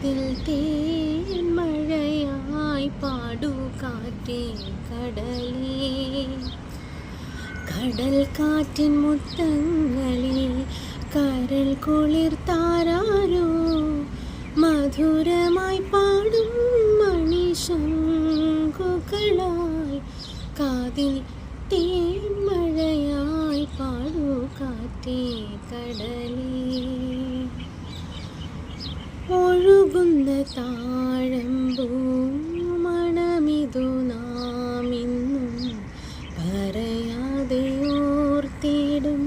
കാറ്റിൽ തേന്മഴയായി പാടു കാറ്റേ കടലേ കടൽ കാറ്റിൻ മുത്തങ്ങളിൽ കരൽ കുളിർ താരാരോ? മധുരമായി പാടും മണിശങ്കുകളായി കാതിൽ തേന്മഴയായി പാടു കാറ്റേ കടലേ ഒഴുകുന്ന താഴമ്പൂ മണമിതു നാമിന്നും പറയാതെ ഓർത്തിടും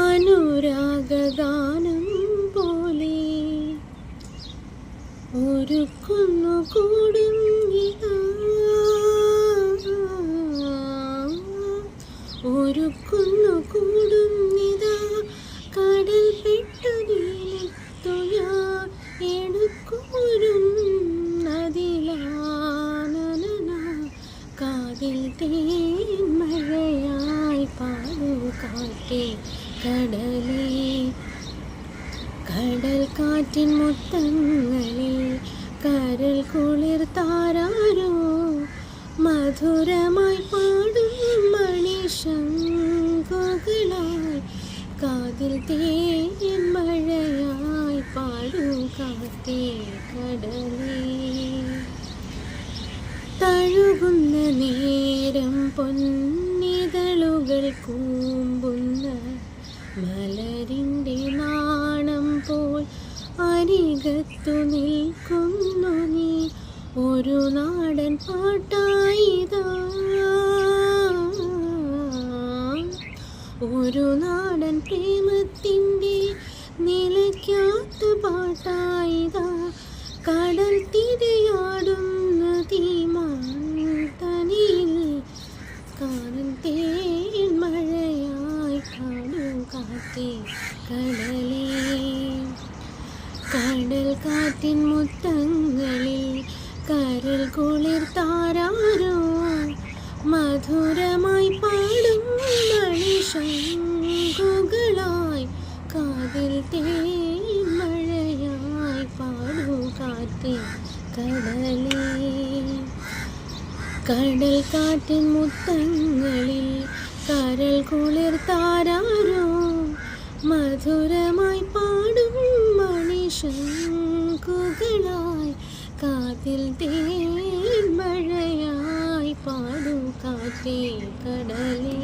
അനുരാഗഗാനം പോലെ. ഒരുക്കുന്നു കൂടും കടലേ കടൽ കാറ്റിൻ മുത്തങ്ങളിൽ കരൽ കുളിർ കുളിർത്താരോ മധുരമായി പാടും മണിശങ്കുകളായി കാതിൽ തേൻ മഴയായി പാടും കാത്തേ കടലേ തഴുകുന്ന നേരം പൊന്നിതളുകൾ കൂമ്പുന്ന മലരിന്റെ നാണം പോൽ അരികത്തു നിൽക്കുന്നു നീ. ഒരു നാടൻ പാട്ടായിതാ ഒരു നാടൻ പ്രേമത്തിന്റെ നിലയ്ക്കാത്ത പാട്ടായിതാ കടൽ തിരയാടുന്ന തീമാനിൽ കാറ്റേ കടലേ. കടൽ കാറ്റിൻ മുത്തങ്ങളിൽ കരൽ കുളിർത്താരോ മധുരമായി പാടും മണിശങ്കുകളായി കാതിൽ തേൻ മഴയായി പാടൂ കാറ്റേ കടലേ. കടൽ കാറ്റിൻ മുത്തങ്ങളിൽ കരൽ കുളിർത്താരോ മധുരമായി പാടും മണിശങ്കുകളായി കാതിൽ തേൻ മഴയായി പാടും കാറ്റേ കടലേ